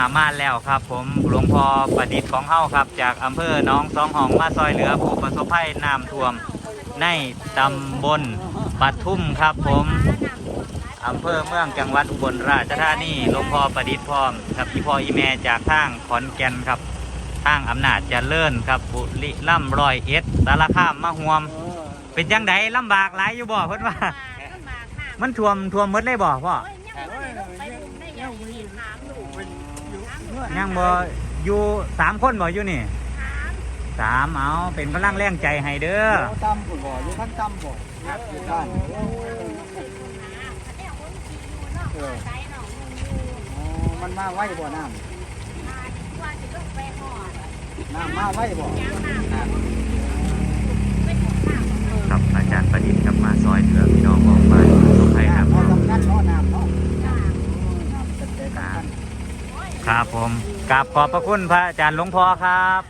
มามาแล้วครับผมหลวงพ่อประดิษฐ์ของเฮาครับ จากอำเภอหน้องสองห้องมาซอยเหลือผู้ประสบภัยน้ำท่วมในตำบลปทุมครับผมอำเภอเมืองจังหวัดอุบลราชธานีหลวงพ่อประดิษฐ์พร้อมครับอีพ่ออีแม่จากทางขอนแก่นครับทางอำนาจเจริญครับบุรีล่ำรอยเอ็ดสารคามมาห่วม เป็นจังไดลำบากหลายอยู่บ่เพิ่นว่า มันท่วมท่วมหมดเลยบ่พ่อ ยังบ่อยู่สามคนบ่อยู่นี่สามเอาเป็นกำลังแรงใจให้เด้อตั้มผุดบ่ออยู่ทั้งตั้มบ่อยู่ด้านอ๋อมันมาไว้บ่น้ำน้ำมาไว้บ่ครับ คัญครับผมกราบขอบพระคุณพระอาจารย์หลวงพ่อครับ